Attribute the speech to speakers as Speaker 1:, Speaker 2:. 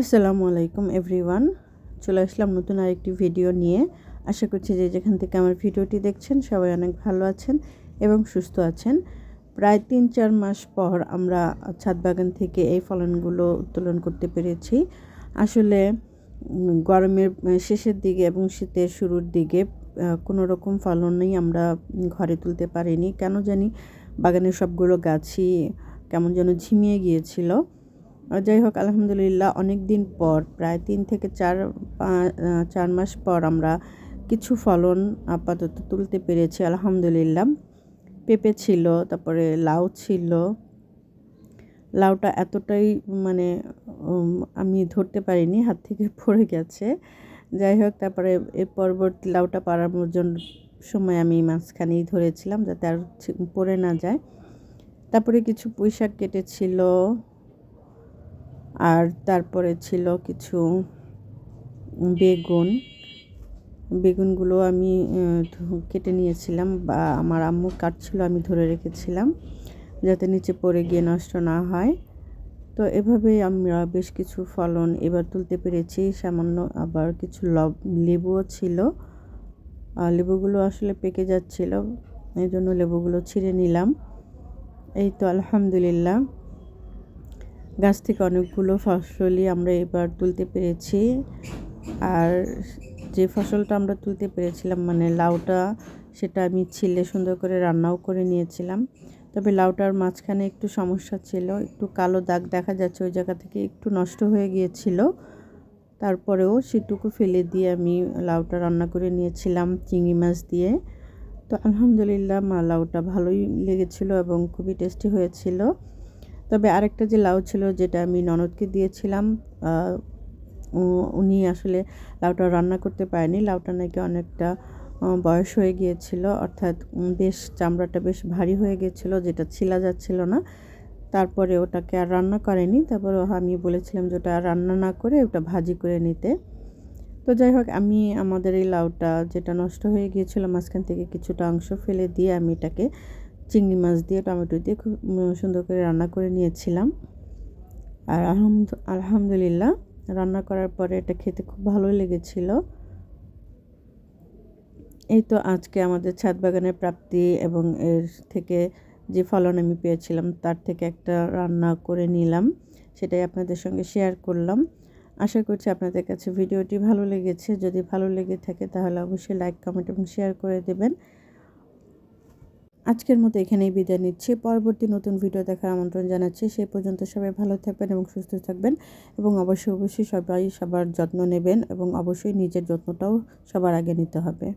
Speaker 1: আসসালামু আলাইকুম, এভরিওয়ান। চলে আসলাম নতুন আরেকটি ভিডিও নিয়ে। আশা করছি যে যেখান থেকে আমার ভিডিওটি দেখছেন, সবাই অনেক ভালো আছেন এবং সুস্থ আছেন। প্রায় তিন চার মাস পর আমরা ছাদ বাগান থেকে এই ফলনগুলো উত্তোলন করতে পেরেছি। আসলে গরমের শেষের দিকে এবং শীতের শুরুর দিকে কোনো রকম ফলনই আমরা ঘরে তুলতে পারিনি। কেন জানি বাগানের সবগুলো গাছই কেমন যেন ঝিমিয়ে গিয়েছিল। যাই হোক, আলহামদুলিল্লাহ অনেক দিন পর, প্রায় তিন থেকে চার চার মাস পর আমরা কিছু ফলন আপাতত তুলতে পেরেছি, আলহামদুলিল্লাহ। পেঁপে ছিল, তারপরে লাউ ছিল। লাউটা এতটাই মানে আমি ধরতে পারিনি, হাত থেকে পড়ে গেছে। যাই হোক, তারপরে এর পরবর্তী লাউটা পাড়ার জন্য সময় আমি মাঝখানেই ধরেছিলাম, যাতে আর পড়ে না যায়। তারপরে কিছু পুঁইশাক কেটেছিল। আর তারপরে ছিল কিছু বেগুন। বেগুনগুলো আমি কেটে নিয়েছিলাম বা আমার আম্মু কাটছিল, আমি ধরে রেখেছিলাম যাতে নিচে পড়ে গিয়ে নষ্ট না হয়। তো এভাবেই আমরা বেশ কিছু ফলন এবার তুলতে পেরেছি। সামান্য আবার কিছু লব, লেবুও ছিল। লেবুগুলো আসলে পেকে যাচ্ছিল এই জন্য লেবুগুলো ছিঁড়ে নিলাম। এই তো আলহামদুলিল্লাহ। গাছ থেকে অনেকগুলো ফসলই আমরা এবার তুলতে পেরেছি। আর যে ফসলটা আমরা তুলতে পেরেছিলাম মানে লাউটা, সেটা আমি ছিলে সুন্দর করে রান্নাও করে নিয়েছিলাম। তবে লাউটার মাঝখানে একটু সমস্যা ছিল, একটু কালো দাগ দেখা যাচ্ছে ওই জায়গা থেকে, একটু নষ্ট হয়ে গিয়েছিল। তারপরেও সেটুকু ফেলে দিয়ে আমি লাউটা রান্না করে নিয়েছিলাম, চিংড়ি মাছ দিয়ে। তো আলহামদুলিল্লাহ মা, লাউটা ভালোই লেগেছিল এবং খুবই টেস্টি হয়েছিল। তবে আরেকটা যে লাউ ছিল যেটা আমি ননদকে দিয়েছিলাম উনি আসলে লাউটা রান্না করতে পারেনি। লাউটা নাকি অনেকটা বয়স হয়ে গিয়েছিল, অর্থাৎ বেশ চামড়াটা বেশ ভারী হয়ে গিয়েছিল, যেটা ছিলা যাচ্ছিল না। তারপরে ওটাকে আর রান্না করেনি। তারপরে আমি বলেছিলাম যে ওটা রান্না না করে ওটা ভাজি করে নিতে। তো যাই হোক, আমি আমাদের এই লাউটা যেটা নষ্ট হয়ে গিয়েছিল, মাঝখান থেকে কিছুটা অংশ ফেলে দিয়ে আমি এটাকে চিংড়ি মাছ দিয়ে, টমেটো দিয়ে খুব সুন্দর করে রান্না করে নিয়েছিলাম। আর আলহামদুলিল্লাহ, রান্না করার পরে এটা খেতে খুব ভালো লেগেছিল। এই তো আজকে আমাদের ছাদ বাগানের প্রাপ্তি এবং এর থেকে যে ফলন আমি পেয়েছিলাম, তার থেকে একটা রান্না করে নিলাম। সেটাই আপনাদের সঙ্গে শেয়ার করলাম। আশা করছি আপনাদের কাছে ভিডিওটি ভালো লেগেছে। যদি ভালো লেগে থাকে, তাহলে অবশ্যই লাইক কমেন্ট এবং শেয়ার করে দেবেন। আজকের মতো এখানেই বিদায় নিচ্ছি। পরবর্তী নতুন ভিডিও দেখার আমন্ত্রণ জানাচ্ছি। সেই পর্যন্ত সবাই ভালো থাকবেন এবং সুস্থ থাকবেন এবং অবশ্যই অবশ্যই সবাই সবার যত্ন নেবেন এবং অবশ্যই নিজের যত্নটাও সবার আগে নিতে হবে।